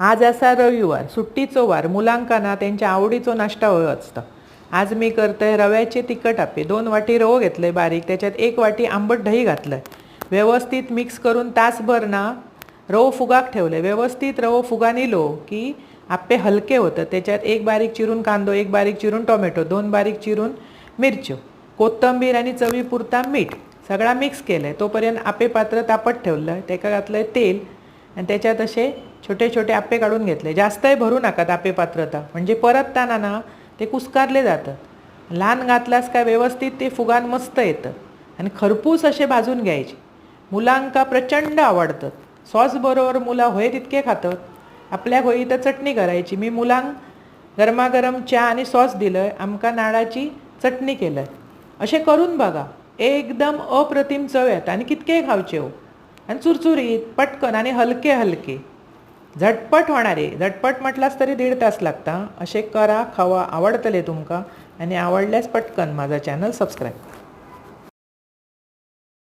आज असा रविवार सुट्टीचो वार मुलांकांना त्यांच्या आवडीचो नाश्ता हवो असता. आज मी करतोय रव्याचे तिखट आप्पे दोन वाटी रवो घेतलंय बारीक त्याच्यात एक वाटी आंबट दही घातलंय. व्यवस्थित मिक्स करून तासभर ना रवो फुगाक ठेवले व्यवस्थित रवो फुगा निलो की आप्पे हलके होतं. त्याच्यात एक बारीक चिरून कांदो एक बारीक चिरून टोमॅटो दोन बारीक चिरून मिरच्यो कोथंबीर आणि चवीपुरता मीठ. सगळा मिक्स केलं तोपर्यंत आप्पे पात्र तापत ठेवलं त्याका घातलंय तेल आणि त्याच्यात असे छोटे छोटे आप्पे काढून घेतले. जास्तही भरू नका आप्पे पात्रता. म्हणजे परतताना ना ते कुस्कारले जातं. लहान घातल्यास काय व्यवस्थित ते फुगान मस्त येतं. आणि खरपूस असे भाजून घ्यायचे. मुलांका प्रचंड आवडतं. सॉस बरोबर मुलं होय तितके खातात आपल्या होई तर चटणी करायची. मी मुलांक गरमागरम चहा आणि सॉस दिलं आमका नाळाची चटणी केलं असे करून बघा. एकदम अप्रतिम चव येतात. आणि कितके खावचे हो. आणि चुरचुरीत पटकन आणि हलके हलके झटपट होणारे झटपट म्हटलास तरी दीड तास लागता. असे करा खावा आवडतले तुमका. आणि आवडल्यास पटकन माझा चॅनल सबस्क्राईब